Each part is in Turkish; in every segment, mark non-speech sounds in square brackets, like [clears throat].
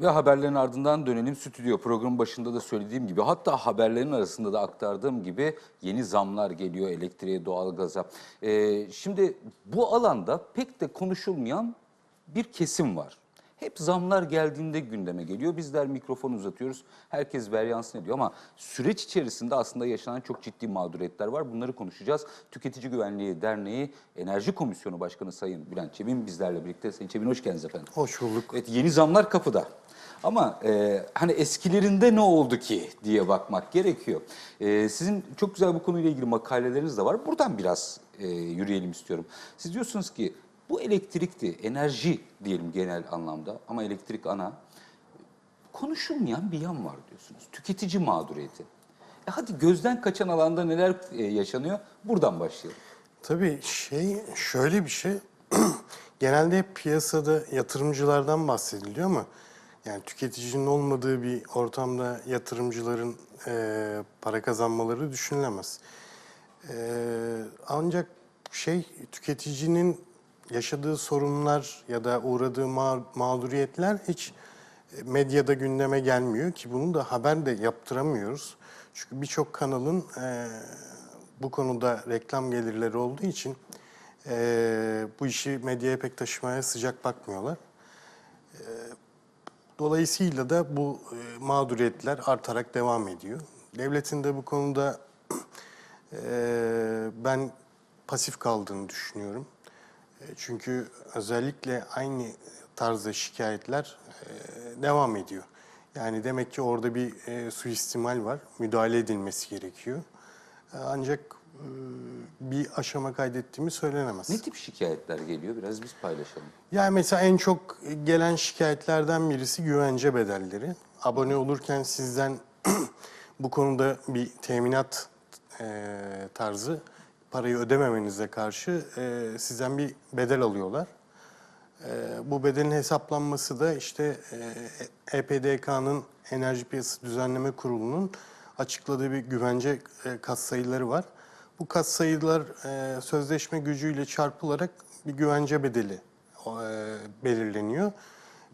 Ve haberlerin ardından dönelim stüdyo. Programın başında da söylediğim gibi hatta haberlerin arasında da aktardığım gibi yeni zamlar geliyor elektriğe, doğalgaza. Ee, şimdi bu alanda pek de konuşulmayan bir kesim var. Hep zamlar geldiğinde gündeme geliyor. Bizler mikrofon uzatıyoruz. Herkes veryansın ediyor ama süreç içerisinde aslında yaşanan çok ciddi mağduriyetler var. Bunları konuşacağız. Tüketici Güvenliği Derneği Enerji Komisyonu Başkanı Sayın Bülent Çevin bizlerle birlikte. Sayın Çevin hoş geldiniz efendim. Hoş bulduk. Evet yeni zamlar kapıda. Ama e, hani eskilerinde ne oldu ki diye bakmak gerekiyor. E, sizin çok güzel bu konuyla ilgili makaleleriniz de var. Buradan biraz e, yürüyelim istiyorum. Siz diyorsunuz ki bu elektrikti, enerji diyelim genel anlamda ama elektrik ana. Konuşulmayan bir yan var diyorsunuz. Tüketici mağduriyeti. E hadi gözden kaçan alanda neler e, yaşanıyor? Buradan başlayalım. Tabii şey şöyle bir şey. [clears throat] Genelde piyasada yatırımcılardan bahsediliyor ama yani tüketicinin olmadığı bir ortamda yatırımcıların eee, para kazanmaları düşünülemez. Eee, ancak şey tüketicinin yaşadığı sorunlar ya da uğradığı ma- mağduriyetler hiç e, medyada gündeme gelmiyor ki bunu da haber de yaptıramıyoruz. Çünkü birçok kanalın eee, bu konuda reklam gelirleri olduğu için eee, bu işi medyaya pek taşımaya sıcak bakmıyorlar. Eee, dolayısıyla da bu e, mağduriyetler artarak devam ediyor. Devletin de bu konuda eee, ben pasif kaldığını düşünüyorum. E, Çünkü özellikle aynı tarzda şikayetler e, devam ediyor. Yani demek ki orada bir e, suistimal var, müdahale edilmesi gerekiyor. Ancak e, bir aşama kaydettiğimi söylenemez. Ne tip şikayetler geliyor? Biraz biz paylaşalım. Yani mesela en çok gelen şikayetlerden birisi güvence bedelleri. Abone olurken sizden [clears throat] bu konuda bir teminat e, tarzı parayı ödememenize karşı e, sizden bir bedel alıyorlar. E, bu bedelin hesaplanması da işte e, EPDK'nın Enerji Piyasası Düzenleme Kurulu'nun açıkladığı bir güvence e, katsayıları var. Bu katsayılar e, sözleşme gücüyle çarpılarak bir güvence bedeli e, belirleniyor.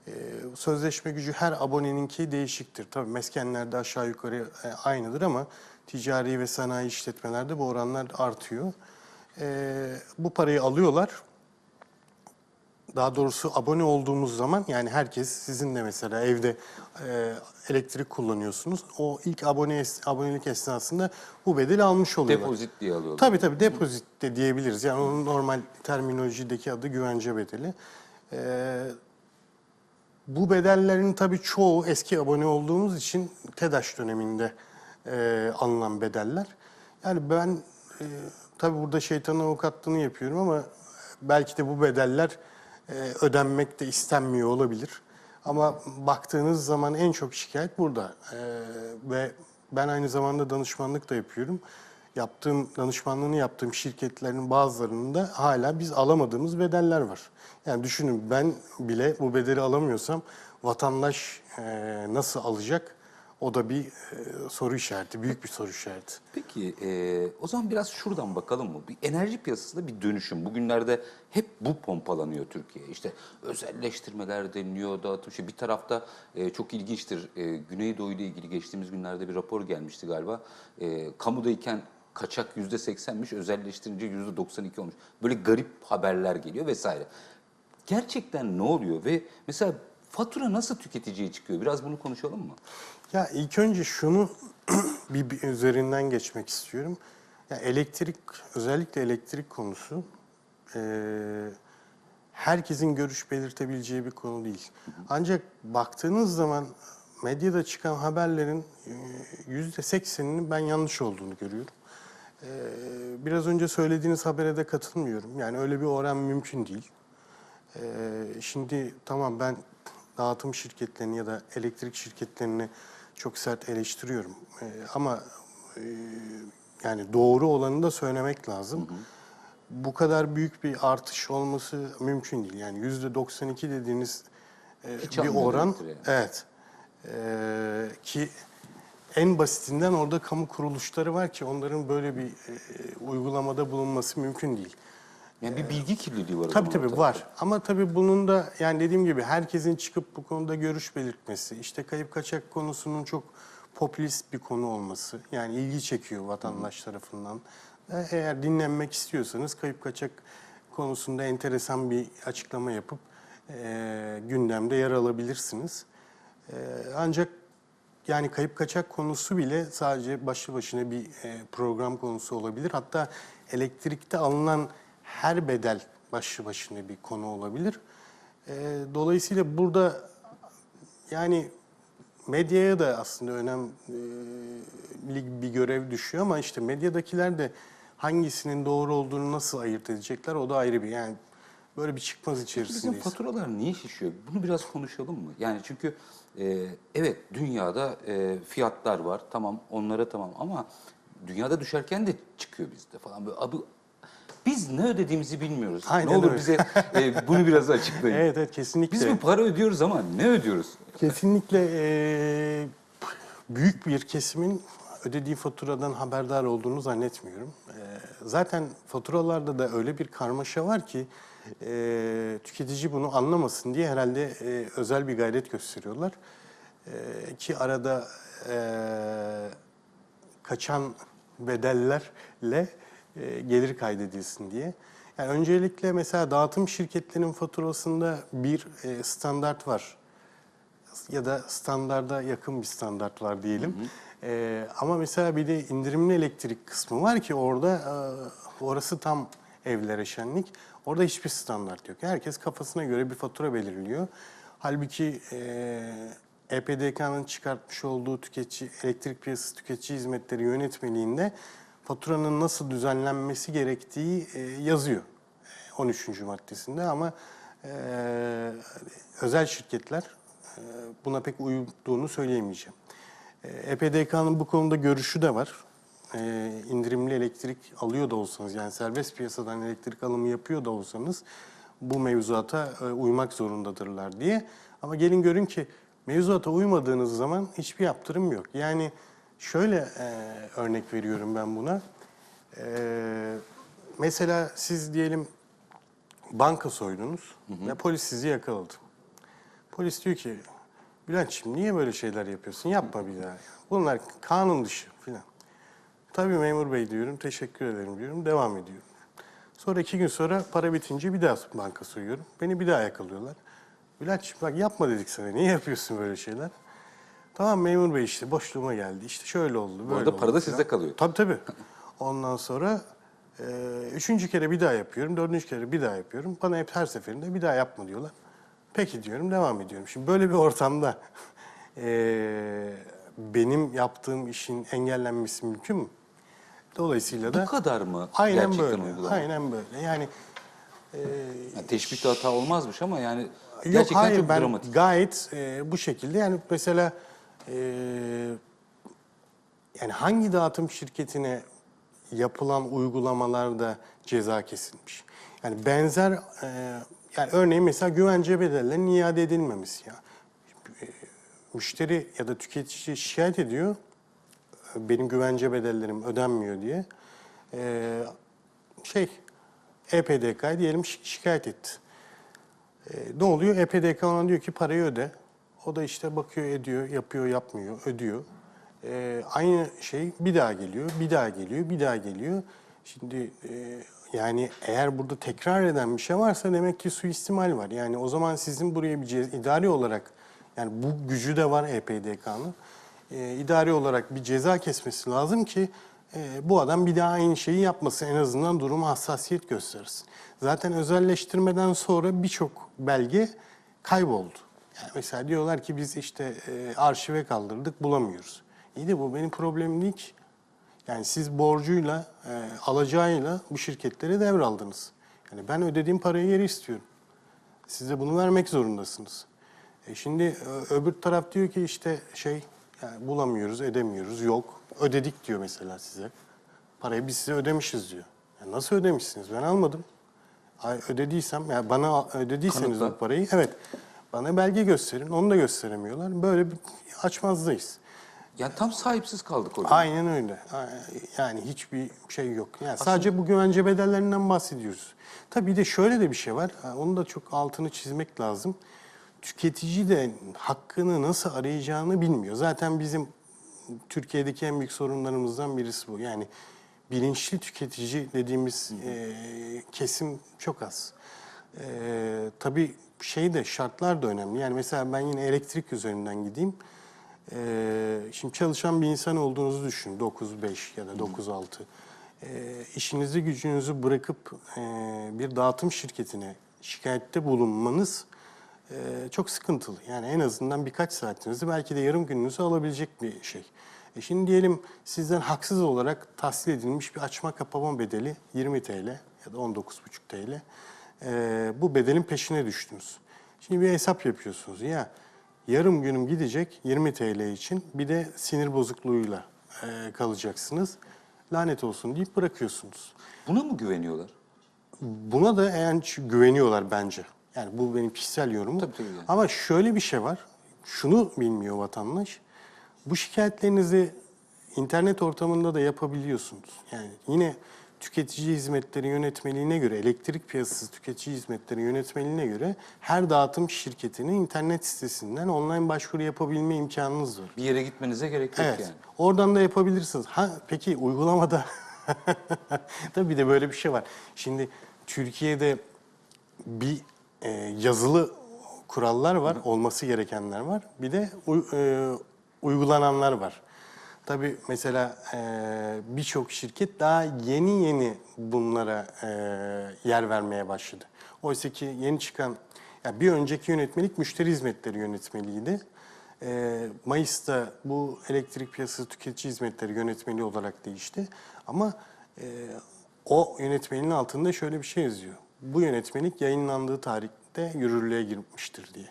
E, sözleşme gücü her aboneninki değişiktir. Tabii meskenlerde aşağı yukarı e, aynıdır ama ticari ve sanayi işletmelerde bu oranlar artıyor. E, bu parayı alıyorlar. Daha doğrusu abone olduğumuz zaman yani herkes sizin de mesela evde e, elektrik kullanıyorsunuz. O ilk abone abonelik esnasında bu bedeli almış oluyorlar. Depozit diye alıyorlar. Tabii tabii depozit de diyebiliriz. Yani onun normal terminolojideki adı güvence bedeli. Ee, bu bedellerin tabii çoğu eski abone olduğumuz için TEDAŞ döneminde e, alınan bedeller. Yani ben e, tabii burada şeytanın avukatlığını yapıyorum ama belki de bu bedeller e, ödenmek de istenmiyor olabilir. Ama baktığınız zaman en çok şikayet burada. E, ve ben aynı zamanda danışmanlık da yapıyorum. Yaptığım, danışmanlığını yaptığım şirketlerin bazılarının da hala biz alamadığımız bedeller var. Yani düşünün ben bile bu bedeli alamıyorsam vatandaş e, nasıl alacak? O da bir e, soru işareti, büyük bir soru işareti. Peki e, o zaman biraz şuradan bakalım mı? Bir enerji piyasasında bir dönüşüm. Bugünlerde hep bu pompalanıyor Türkiye. İşte özelleştirmeler deniliyor, dağıtım. Şey, bir tarafta e, çok ilginçtir. E, Güneydoğu ile ilgili geçtiğimiz günlerde bir rapor gelmişti galiba. E, kamudayken kaçak yüzde seksenmiş, özelleştirince yüzde 92 olmuş. Böyle garip haberler geliyor vesaire. Gerçekten ne oluyor ve mesela fatura nasıl tüketiciye çıkıyor? Biraz bunu konuşalım mı? Ya ilk önce şunu [clears throat] bir, bir üzerinden geçmek istiyorum. Ya elektrik, özellikle elektrik konusu eee, herkesin görüş belirtebileceği bir konu değil. Ancak baktığınız zaman medyada çıkan haberlerin yüzde sekseninin ben yanlış olduğunu görüyorum. Eee, biraz önce söylediğiniz habere de katılmıyorum. Yani öyle bir oran mümkün değil. Ee, şimdi tamam ben dağıtım şirketlerini ya da elektrik şirketlerini çok sert eleştiriyorum. Ee, ama e, yani doğru olanı da söylemek lazım. Bu kadar büyük bir artış olması mümkün değil. Yani yüzde 92 dediğiniz e, Hiç bir oran. elektriği. Evet. Ee, ki en basitinden orada kamu kuruluşları var ki onların böyle bir e, uygulamada bulunması mümkün değil. Yani bir bilgi kirliliği var Tabii tabii ortada. var. Ama tabii bunun da yani dediğim gibi herkesin çıkıp bu konuda görüş belirtmesi, işte kayıp kaçak konusunun çok popülist bir konu olması, yani ilgi çekiyor vatandaş tarafından. E, Eğer dinlenmek istiyorsanız kayıp kaçak konusunda enteresan bir açıklama yapıp e, gündemde yer alabilirsiniz. E, ancak yani kayıp kaçak konusu bile sadece başlı başına bir e, program konusu olabilir. Hatta elektrikte alınan her bedel başlı başına bir konu olabilir. E, dolayısıyla burada yani medyaya da aslında önemli bir görev düşüyor ama işte medyadakiler de hangisinin doğru olduğunu nasıl ayırt edecekler o da ayrı bir yani böyle bir çıkmaz Bizim içerisindeyiz. faturalar niye şişiyor? Bunu biraz konuşalım mı? Yani çünkü e, evet dünyada e, fiyatlar var. Tamam onlara tamam ama dünyada düşerken de çıkıyor bizde falan. Böyle, abi, biz ne ödediğimizi bilmiyoruz. Aynen ne olur öyle. bize e, bunu biraz açıklayın. [laughs] Evet evet kesinlikle. Biz bir para ödüyoruz ama ne ödüyoruz? Kesinlikle eee, büyük bir kesimin ödediği faturadan haberdar olduğunu zannetmiyorum. Eee, zaten faturalarda da öyle bir karmaşa var ki eee, tüketici bunu anlamasın diye herhalde eee, özel bir gayret gösteriyorlar. Eee, ki arada eee, kaçan bedellerle e, gelir kaydedilsin diye. Yani öncelikle mesela dağıtım şirketlerinin faturasında bir e, standart var ya da standarda yakın bir standart var diyelim. E, ama mesela bir de indirimli elektrik kısmı var ki orada e, orası tam evlere şenlik. Orada hiçbir standart yok. Herkes kafasına göre bir fatura belirliyor. Halbuki e, EPDK'nın çıkartmış olduğu tüketici elektrik piyasası tüketici hizmetleri yönetmeliğinde faturanın nasıl düzenlenmesi gerektiği e, yazıyor. E, 13. maddesinde ama e, özel şirketler e, buna pek uyduğunu söyleyemeyeceğim. E, EPDK'nın bu konuda görüşü de var. E, indirimli elektrik alıyor da olsanız yani serbest piyasadan elektrik alımı yapıyor da olsanız bu mevzuata e, uymak zorundadırlar diye. Ama gelin görün ki mevzuata uymadığınız zaman hiçbir yaptırım yok. Yani şöyle e, örnek veriyorum ben buna. E, mesela siz diyelim banka soydunuz ve polis sizi yakaladı. Polis diyor ki Bülent'ciğim niye böyle şeyler yapıyorsun? Yapma bir daha. Bunlar kanun dışı filan. Tabii memur bey diyorum, teşekkür ederim diyorum, devam ediyorum. Sonra iki gün sonra para bitince bir daha banka soyuyorum. Beni bir daha yakalıyorlar. Bülent'ciğim bak yapma dedik sana, niye yapıyorsun böyle şeyler? Tamam memur bey işte boşluğuma geldi, işte şöyle oldu, böyle arada oldu para da sizde kalıyor. Tabii tabii. [laughs] Ondan sonra e, üçüncü kere bir daha yapıyorum, dördüncü kere bir daha yapıyorum. Bana hep her seferinde bir daha yapma diyorlar. Peki diyorum, devam ediyorum. Şimdi böyle bir ortamda [laughs] e, benim yaptığım işin engellenmesi mümkün mü? Dolayısıyla da Bu kadar mı aynen gerçekten böyle, uygulama? aynen böyle. Yani Yani teşbihte hata olmazmış ama yani Yok gerçekten hayır çok ben dramatik. gayet e, bu şekilde yani mesela e, yani hangi dağıtım şirketine yapılan uygulamalarda ceza kesilmiş? Yani benzer e, yani örneğin mesela güvence bedellerinin iade edilmemesi ya. E, müşteri ya da tüketici şikayet ediyor benim güvence bedellerim ödenmiyor diye. E, şey EPDK diyelim şi- şikayet etti. E, ne oluyor? EPDK ona diyor ki parayı öde. O da işte bakıyor, ediyor, yapıyor, yapmıyor, ödüyor. E, aynı şey bir daha geliyor, bir daha geliyor, bir daha geliyor. Şimdi e, yani eğer burada tekrar eden bir şey varsa demek ki suistimal var. Yani o zaman sizin buraya bir idari olarak yani bu gücü de var EPDK'nın. E, idari olarak bir ceza kesmesi lazım ki e, bu adam bir daha aynı şeyi yapmasın. En azından duruma hassasiyet göstersin. Zaten özelleştirmeden sonra birçok belge kayboldu. Yani mesela diyorlar ki biz işte e, arşive kaldırdık bulamıyoruz. İyi de bu benim problemim değil ki. Yani siz borcuyla, e, alacağıyla bu şirketleri devraldınız. Yani ben ödediğim parayı geri istiyorum. Siz de bunu vermek zorundasınız. E şimdi ö- öbür taraf diyor ki işte şey yani bulamıyoruz, edemiyoruz, yok. Ödedik diyor mesela size. Parayı biz size ödemişiz diyor. Ya nasıl ödemişsiniz? Ben almadım. Ay ödediysem, yani bana ödediyseniz Kanıtla. bu parayı, evet. Bana belge gösterin, onu da gösteremiyorlar. Böyle bir açmazdayız. Yani tam sahipsiz kaldık orada. Aynen öyle. Yani hiçbir şey yok. Yani sadece bu güvence bedellerinden bahsediyoruz. Tabii de şöyle de bir şey var. Onu da çok altını çizmek lazım. Tüketici de hakkını nasıl arayacağını bilmiyor. Zaten bizim Türkiye'deki en büyük sorunlarımızdan birisi bu. Yani bilinçli tüketici dediğimiz e, kesim çok az. E, tabii şey de şartlar da önemli. Yani mesela ben yine elektrik üzerinden gideyim. Ee, şimdi çalışan bir insan olduğunuzu düşünün. 9-5 ya da 9-6. Ee, işinizi gücünüzü bırakıp e, bir dağıtım şirketine şikayette bulunmanız e, çok sıkıntılı. Yani en azından birkaç saatinizi belki de yarım gününüzü alabilecek bir şey. E şimdi diyelim sizden haksız olarak tahsil edilmiş bir açma kapama bedeli 20 TL ya da 19,5 TL. Ee, bu bedelin peşine düştünüz. Şimdi bir hesap yapıyorsunuz. Ya yarım günüm gidecek 20 TL için bir de sinir bozukluğuyla e, kalacaksınız. Lanet olsun deyip bırakıyorsunuz. Buna mı güveniyorlar? Buna da ç- güveniyorlar bence. Yani bu benim kişisel yorumum. Tabii, tabii yani. Ama şöyle bir şey var. Şunu bilmiyor vatandaş. Bu şikayetlerinizi internet ortamında da yapabiliyorsunuz. Yani yine tüketici hizmetleri yönetmeliğine göre, elektrik piyasası tüketici hizmetleri yönetmeliğine göre her dağıtım şirketinin internet sitesinden online başvuru yapabilme imkanınız var. Bir yere gitmenize gerek yok Evet. yani. Oradan da yapabilirsiniz. Ha peki uygulamada [laughs] tabii bir de böyle bir şey var. Şimdi Türkiye'de bir e, yazılı kurallar var, olması gerekenler var. Bir de e, uygulananlar var. Tabii mesela e, birçok şirket daha yeni yeni bunlara e, yer vermeye başladı. Oysa ki yeni çıkan, ya bir önceki yönetmelik müşteri hizmetleri yönetmeliğiydi. E, Mayıs'ta bu elektrik piyasası tüketici hizmetleri yönetmeliği olarak değişti. Ama e, o yönetmeliğin altında şöyle bir şey yazıyor. Bu yönetmelik yayınlandığı tarihte yürürlüğe girmiştir diye.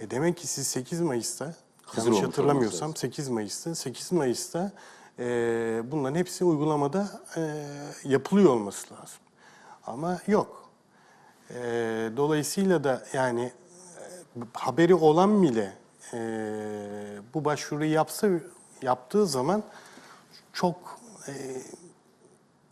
E demek ki siz 8 Mayıs'ta Hazır yanlış hatırlamıyorsam olması 8 Mayıs'ta 8 Mayıs'ta e, bunların hepsi uygulamada e, yapılıyor olması lazım. Ama yok. E, dolayısıyla da yani e, haberi olan bile e, bu başvuruyu yapsa yaptığı zaman çok e,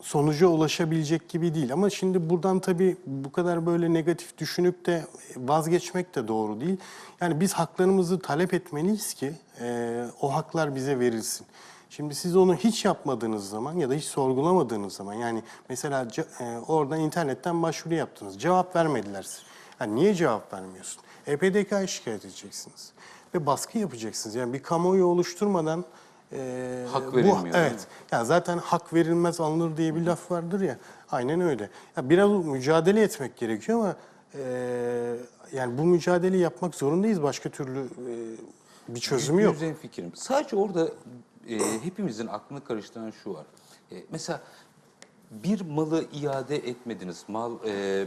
sonuca ulaşabilecek gibi değil. Ama şimdi buradan tabii bu kadar böyle negatif düşünüp de vazgeçmek de doğru değil. Yani biz haklarımızı talep etmeliyiz ki e, o haklar bize verilsin. Şimdi siz onu hiç yapmadığınız zaman ya da hiç sorgulamadığınız zaman yani mesela e, oradan internetten başvuru yaptınız. Cevap vermediler size. Yani niye cevap vermiyorsun? EPDK'ya şikayet edeceksiniz. Ve baskı yapacaksınız. Yani bir kamuoyu oluşturmadan e, Hak bu- verilmiyor, değil Evet. Ya zaten hak verilmez alınır diye bir laf vardır ya. Aynen öyle. Ya biraz mücadele etmek gerekiyor ama e, yani bu mücadeleyi yapmak zorundayız. Başka türlü e, bir çözümü yok. Yüzden fikrim. Sadece orada e, hepimizin aklını karıştıran şu var. E, mesela bir malı iade etmediniz, mal e,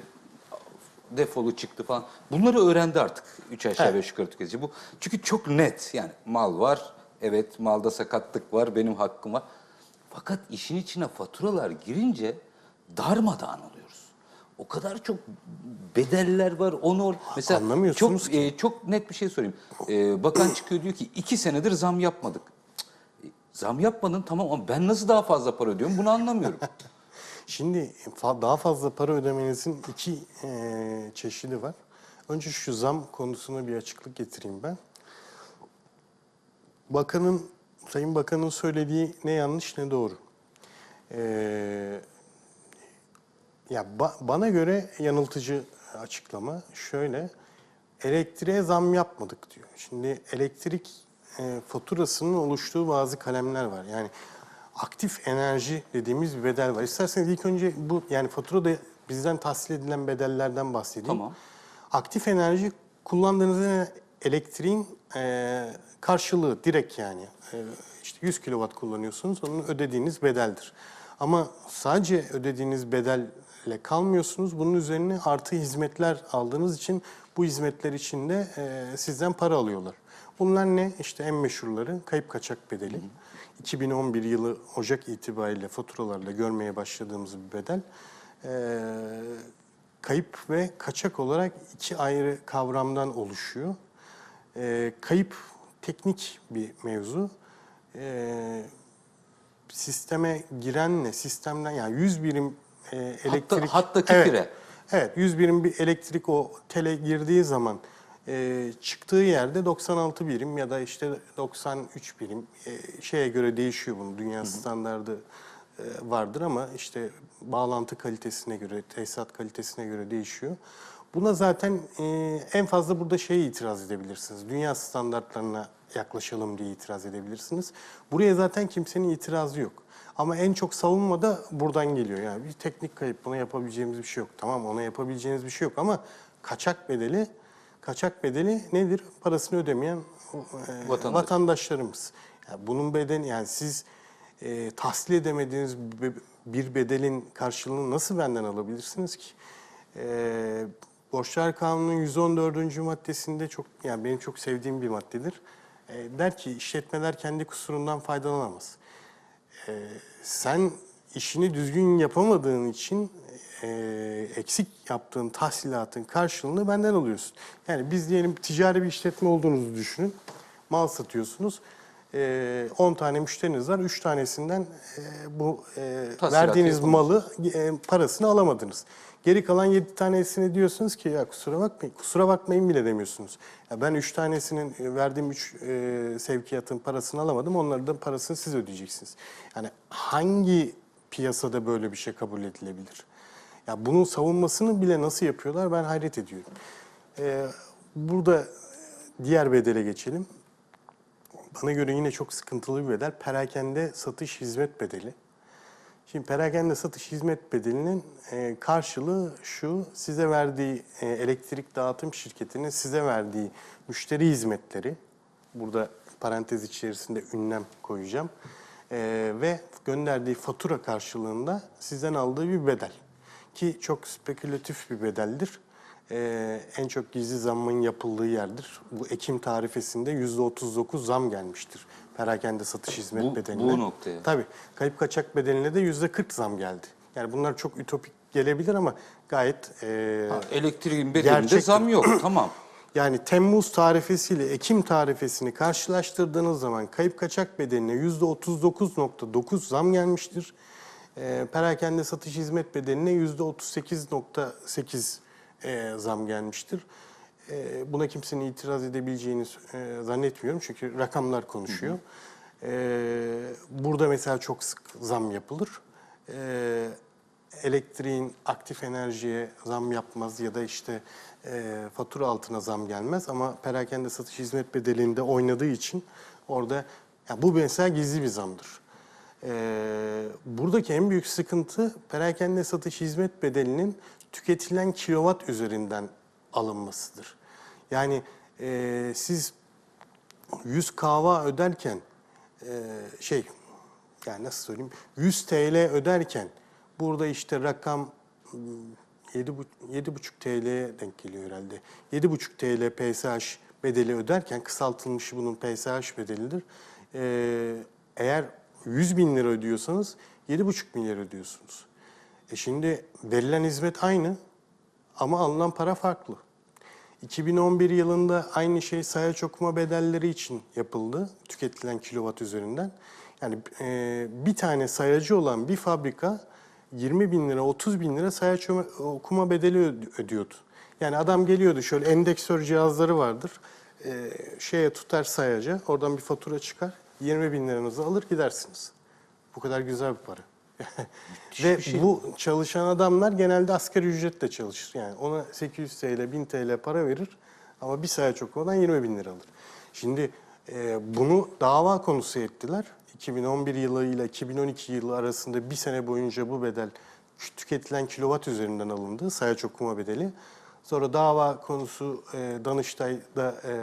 defolu çıktı falan. Bunları öğrendi artık üç aşağı Evet. beş yukarı tüketici. Bu çünkü çok net yani mal var, evet malda sakatlık var, benim hakkım var. Fakat işin içine faturalar girince darmadağın oluyoruz. O kadar çok bedeller var, onu mesela Anlamıyorsunuz çok ki. e, çok net bir şey söyleyeyim. Ee, bakan çıkıyor diyor ki iki senedir zam yapmadık. E, Zam yapmadın tamam ama ben nasıl daha fazla para ödüyorum bunu anlamıyorum. [laughs] Şimdi fa- daha fazla para ödemenizin iki e, çeşidi var. Önce şu zam konusuna bir açıklık getireyim ben. Bakanın, Sayın Bakan'ın söylediği ne yanlış ne doğru. Ee, ya ba- bana göre yanıltıcı açıklama şöyle. Elektriğe zam yapmadık diyor. Şimdi elektrik e, faturasının oluştuğu bazı kalemler var. Yani aktif enerji dediğimiz bir bedel var. İsterseniz ilk önce bu yani faturada bizden tahsil edilen bedellerden bahsedeyim. Tamam. Aktif enerji kullandığınız elektriğin e, karşılığı direkt yani. E, işte 100 kilowatt kullanıyorsunuz, onun ödediğiniz bedeldir. Ama sadece ödediğiniz bedelle kalmıyorsunuz. Bunun üzerine artı hizmetler aldığınız için bu hizmetler için de e, sizden para alıyorlar. Bunlar ne? İşte en meşhurları kayıp kaçak bedeli. 2011 yılı Ocak itibariyle faturalarla görmeye başladığımız bir bedel. Ee, kayıp ve kaçak olarak iki ayrı kavramdan oluşuyor. Ee, kayıp teknik bir mevzu. e, sisteme girenle sistemden yani 100 birim e, elektrik hattaki evet, fire. Evet 100 birim bir elektrik o tele girdiği zaman e, çıktığı yerde 96 birim ya da işte 93 birim e, şeye göre değişiyor bunun dünya standardı e, vardır ama işte bağlantı kalitesine göre, tesisat kalitesine göre değişiyor. Buna zaten e, en fazla burada şeye itiraz edebilirsiniz. Dünya standartlarına yaklaşalım diye itiraz edebilirsiniz. Buraya zaten kimsenin itirazı yok. Ama en çok savunma da buradan geliyor. Yani bir teknik kayıp buna yapabileceğimiz bir şey yok. Tamam ona yapabileceğiniz bir şey yok ama kaçak bedeli kaçak bedeli nedir? Parasını ödemeyen e, Vatandaş. vatandaşlarımız. Yani bunun bedeni yani siz e, tahsil edemediğiniz bir bedelin karşılığını nasıl benden alabilirsiniz ki? E, Borçlar Kanunu'nun 114. maddesinde çok yani benim çok sevdiğim bir maddedir. E, der ki işletmeler kendi kusurundan faydalanamaz. E, sen işini düzgün yapamadığın için e, eksik yaptığın tahsilatın karşılığını benden alıyorsun. Yani biz diyelim ticari bir işletme olduğunuzu düşünün. Mal satıyorsunuz. E, 10 tane müşteriniz var. 3 tanesinden e, bu e, verdiğiniz yapamadınız. malı e, parasını alamadınız. Geri kalan 7 tanesini diyorsunuz ki ya kusura bakmayın, kusura bakmayın bile demiyorsunuz. Ya ben 3 tanesinin e, verdiğim 3 e, sevkiyatın parasını alamadım. Onların da parasını siz ödeyeceksiniz. Yani hangi piyasada böyle bir şey kabul edilebilir? Ya bunun savunmasını bile nasıl yapıyorlar ben hayret ediyorum. E, burada diğer bedele geçelim. Bana göre yine çok sıkıntılı bir bedel. Perakende satış hizmet bedeli. Şimdi perakende satış hizmet bedelinin e, karşılığı şu, size verdiği e, elektrik dağıtım şirketinin size verdiği müşteri hizmetleri, burada parantez içerisinde ünlem koyacağım, e, ve gönderdiği fatura karşılığında sizden aldığı bir bedel. Ki çok spekülatif bir bedeldir. En çok gizli zammın yapıldığı yerdir. Bu Ekim tarifesinde %39 zam gelmiştir. Perakende satış hizmet Bu- bedeline. bu noktaya. Tabii. Kayıp kaçak bedeline de yüzde 40 zam geldi. Yani bunlar çok ütopik gelebilir ama gayet e, Ha, Elektriğin bedelinde Gerçektir. zam yok. [clears throat] tamam. yani Temmuz tarifesiyle Ekim tarifesini karşılaştırdığınız zaman kayıp kaçak bedeline yüzde 39.9 zam gelmiştir. E, perakende satış hizmet bedeline yüzde 38.8 e, zam gelmiştir. E, buna kimsenin itiraz edebileceğini e, zannetmiyorum çünkü rakamlar konuşuyor. E, burada mesela çok sık zam yapılır. E, elektriğin aktif enerjiye zam yapmaz ya da işte e, fatura altına zam gelmez ama perakende satış hizmet bedelinde oynadığı için orada ya bu mesela gizli bir zamdır. E, buradaki en büyük sıkıntı perakende satış hizmet bedelinin tüketilen kilowatt üzerinden alınmasıdır. Yani e, siz 100 kahva öderken e, şey yani nasıl söyleyeyim 100 TL öderken burada işte rakam hmm, 7,5 7,5 TL'ye denk geliyor herhalde. 7,5 TL PSH bedeli öderken kısaltılmışı bunun PSH bedelidir. E, eğer 100 bin lira ödüyorsanız 7,5 milyar ödüyorsunuz. E şimdi verilen hizmet aynı ama alınan para farklı. 2011 yılında aynı şey sayaç okuma bedelleri için yapıldı. Tüketilen kilowatt üzerinden. Yani e, bir tane sayacı olan bir fabrika 20 bin lira, 30 bin lira sayaç okuma bedeli öd- ödüyordu. Yani adam geliyordu şöyle endeksör cihazları vardır. E, şeye tutar sayaca, oradan bir fatura çıkar. 20 bin liranızı alır gidersiniz. Bu kadar güzel bir para. Ve bu çalışan adamlar genelde asgari ücretle çalışır. Yani ona 800 TL, 1000 TL para verir ama bir sayaç okumadan 20 bin lira alır. Şimdi e, bunu dava konusu ettiler. 2011 yılı ile 2012 yılı arasında bir sene boyunca bu bedel tüketilen kilowatt üzerinden alındı. Sayaç okuma bedeli. Sonra dava konusu e, Danıştay'da e,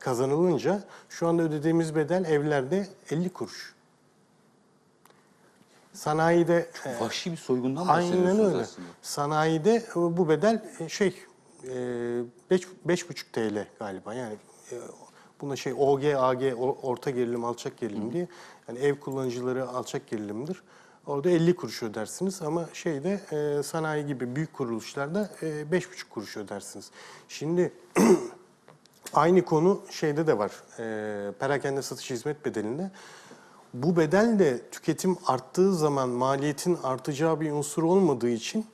kazanılınca şu anda ödediğimiz bedel evlerde 50 kuruş. Sanayide e, Vahşi bir soygundan Aynen bahsediyorsunuz öyle. aslında. Sanayide e, bu bedel e, şey e, beş, beş buçuk TL galiba yani e, buna şey OG, AG o- orta gerilim, alçak gerilim diye yani ev kullanıcıları alçak gerilimdir. Orada 50 kuruş ödersiniz ama şeyde e, sanayi gibi büyük kuruluşlarda e, beş buçuk kuruş ödersiniz. Şimdi [clears throat] aynı konu şeyde de var. E, perakende satış hizmet bedelinde. Bu bedel de tüketim arttığı zaman maliyetin artacağı bir unsur olmadığı için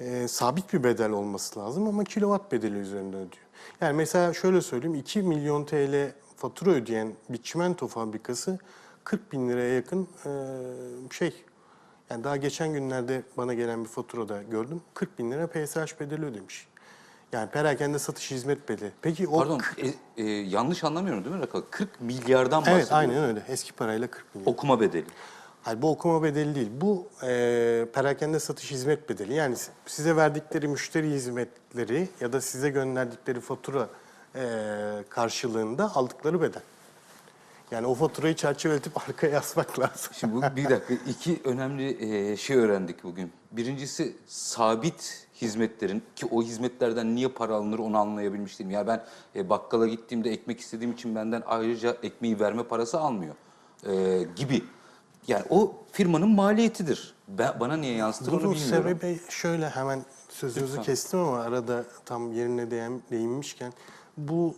e, sabit bir bedel olması lazım ama kilowatt bedeli üzerinden ödüyor. Yani mesela şöyle söyleyeyim 2 milyon TL fatura ödeyen bir çimento fabrikası 40 bin liraya yakın e, şey yani daha geçen günlerde bana gelen bir faturada gördüm 40 bin lira PSH bedeli ödemiş. Yani perakende satış hizmet bedeli. Peki o Pardon e, e, yanlış anlamıyorum değil mi rakam? 40 milyardan Evet bahsediyoruz. aynen öyle. Eski parayla 40 milyon. Okuma bedeli. Hayır bu okuma bedeli değil. Bu e, perakende satış hizmet bedeli. Yani si- size verdikleri müşteri hizmetleri ya da size gönderdikleri fatura e, karşılığında aldıkları bedel. Yani o faturayı çerçeveletip arkaya asmak lazım. Şimdi bu, bir dakika iki önemli e, şey öğrendik bugün. Birincisi sabit hizmetlerin ki o hizmetlerden niye para alınır onu anlayabilmiş değilim. Ya ben e, bakkala gittiğimde ekmek istediğim için benden ayrıca ekmeği verme parası almıyor e, gibi. Yani o firmanın maliyetidir. Ben, bana niye yansıtır onu Bunun bilmiyorum. sebebi şöyle hemen sözünüzü Lütfen. kestim ama arada tam yerine değin, değinmişken bu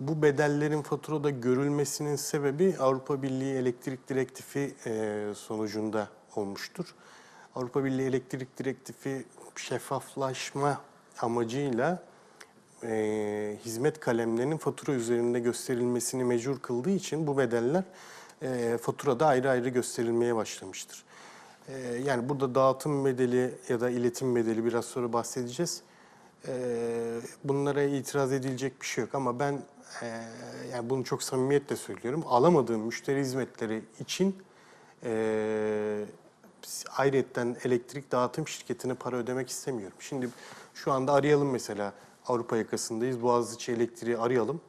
bu bedellerin faturada görülmesinin sebebi Avrupa Birliği Elektrik Direktifi e, sonucunda olmuştur. Avrupa Birliği Elektrik Direktifi şeffaflaşma amacıyla e, hizmet kalemlerinin fatura üzerinde gösterilmesini mecbur kıldığı için bu bedeller e, faturada ayrı ayrı gösterilmeye başlamıştır. E, yani burada dağıtım bedeli ya da iletim bedeli biraz sonra bahsedeceğiz. E, bunlara itiraz edilecek bir şey yok ama ben e, yani bunu çok samimiyetle söylüyorum. Alamadığım müşteri hizmetleri için e, ayrıyetten elektrik dağıtım şirketine para ödemek istemiyorum. Şimdi şu anda arayalım mesela Avrupa yakasındayız. Boğaziçi Elektriği arayalım.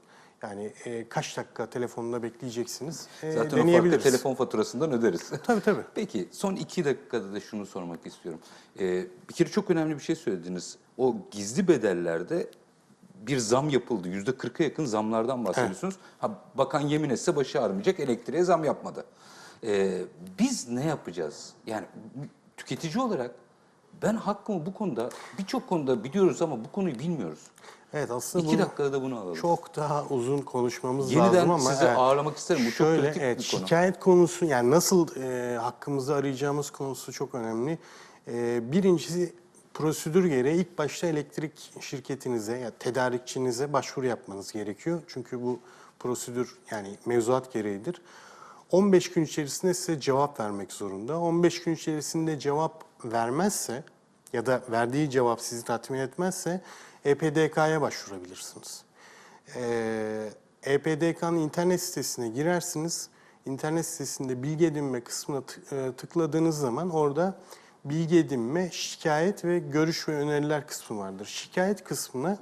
Yani e, kaç dakika telefonla bekleyeceksiniz. E, Zaten o deneyebiliriz. telefon faturasından öderiz. Tabii tabii. [laughs] Peki son iki dakikada da şunu sormak istiyorum. Ee, bir kere çok önemli bir şey söylediniz. O gizli bedellerde bir zam yapıldı. Yüzde kırka yakın zamlardan bahsediyorsunuz. Ha, bakan yemin etse başı ağrımayacak elektriğe zam yapmadı. Ee, biz ne yapacağız? Yani tüketici olarak ben hakkımı bu konuda birçok konuda biliyoruz ama bu konuyu bilmiyoruz. Evet aslında İki bunu dakikada da bunu alalım. çok daha uzun konuşmamız Yeniden lazım ama sizi evet. ağırlamak isterim. Bu çok Şöyle, kritik evet, bir konu. Şikayet konusu yani nasıl e, hakkımızı arayacağımız konusu çok önemli. E, birincisi prosedür gereği ilk başta elektrik şirketinize ya tedarikçinize başvuru yapmanız gerekiyor. Çünkü bu prosedür yani mevzuat gereğidir. 15 gün içerisinde size cevap vermek zorunda. 15 gün içerisinde cevap vermezse ya da verdiği cevap sizi tatmin etmezse EPDK'ya başvurabilirsiniz. Ee, EPDK'nın internet sitesine girersiniz. İnternet sitesinde bilgi edinme kısmına e, tıkladığınız zaman orada bilgi edinme, şikayet ve görüş ve öneriler kısmı vardır. Şikayet kısmına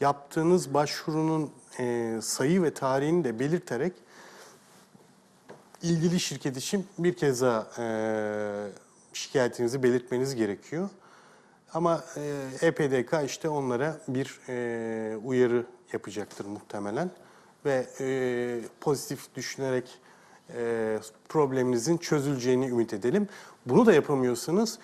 yaptığınız başvurunun e, sayı ve tarihini de belirterek ilgili şirket için bir kez daha e, şikayetinizi belirtmeniz gerekiyor. Ama e, EPDK işte onlara bir e, uyarı yapacaktır muhtemelen ve e, pozitif düşünerek e, probleminizin çözüleceğini ümit edelim. Bunu da yapamıyorsanız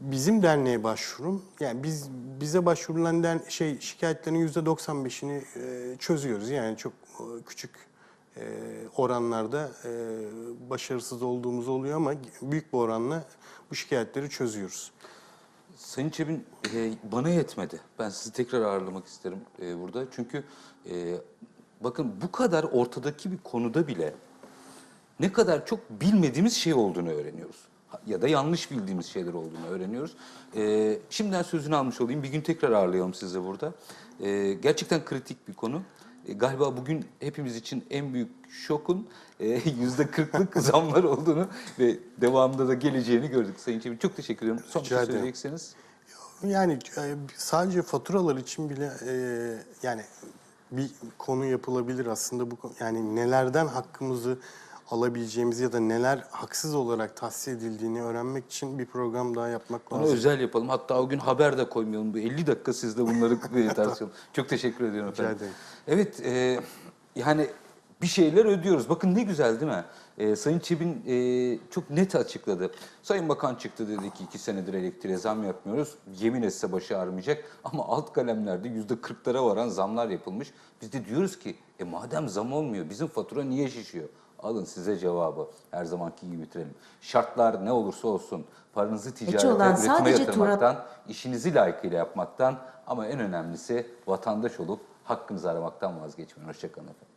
bizim derneğe başvurun. Yani biz bize başvurulan der, şey şikayetlerin yüzde 95'ini e, çözüyoruz. Yani çok e, küçük e, oranlarda e, başarısız olduğumuz oluyor ama büyük bir oranla bu şikayetleri çözüyoruz. Sayın Çebin e, bana yetmedi. Ben sizi tekrar ağırlamak isterim e, burada. Çünkü e, bakın bu kadar ortadaki bir konuda bile ne kadar çok bilmediğimiz şey olduğunu öğreniyoruz. Ya da yanlış bildiğimiz şeyler olduğunu öğreniyoruz. E, şimdiden sözünü almış olayım. Bir gün tekrar ağırlayalım sizi burada. E, gerçekten kritik bir konu. E, galiba bugün hepimiz için en büyük şokun e, [laughs] yüzde kırklık [laughs] zamlar olduğunu ve devamında da geleceğini gördük Sayın Çemin. Çok teşekkür ederim. Son bir şey söyleyecekseniz. Yani e, sadece faturalar için bile e, yani bir konu yapılabilir aslında bu yani nelerden hakkımızı alabileceğimiz ya da neler haksız olarak tahsis edildiğini öğrenmek için bir program daha yapmak Onu lazım. özel yapalım. Hatta o gün haber de koymayalım. Bu 50 dakika sizle bunları [laughs] tartışalım. Çok teşekkür ediyorum Rica efendim. ederim. Evet, e, yani bir şeyler ödüyoruz. Bakın ne güzel değil mi? E, Sayın Çebin e, çok net açıkladı. Sayın Bakan çıktı dedi ki iki senedir elektriğe zam yapmıyoruz. Yemin etse başı ağrımayacak. [laughs] Ama alt kalemlerde yüzde kırklara varan zamlar yapılmış. Biz de diyoruz ki e, madem zam olmuyor bizim fatura niye şişiyor? Alın size cevabı. Her zamanki gibi bitirelim. Şartlar ne olursa olsun paranızı ticarete, olan üretime sadece yatırmaktan, işinizi layıkıyla yapmaktan ama en önemlisi vatandaş olup hakkınızı aramaktan vazgeçmeyin. Hoşçakalın efendim.